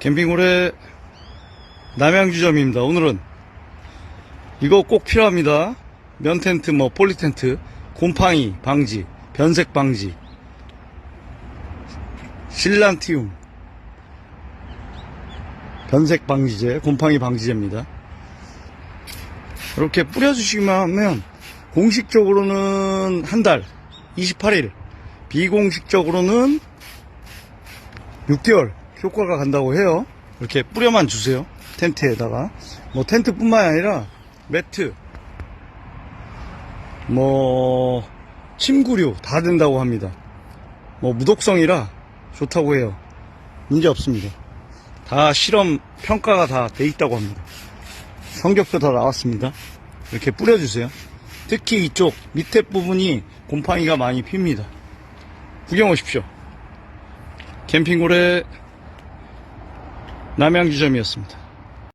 캠핑홀의 남양주점입니다. 오늘은 이거 꼭 필요합니다. 면 텐트, 뭐 폴리 텐트, 곰팡이 방지, 변색 방지, 실란티움, 변색 방지제, 곰팡이 방지제입니다. 이렇게 뿌려주시기만 하면 공식적으로는 한 달, 28일, 비공식적으로는 6개월 효과가 간다고 해요. 이렇게 뿌려만 주세요. 텐트에다가. 뭐 텐트뿐만 아니라 매트, 뭐 침구류 다 된다고 합니다. 뭐 무독성이라 좋다고 해요. 문제 없습니다. 다 실험 평가가 다 돼 있다고 합니다. 성적표 다 나왔습니다. 이렇게 뿌려주세요. 특히 이쪽 밑에 부분이 곰팡이가 많이 핍니다. 구경 오십시오. 캠핑골의 남양주점이었습니다.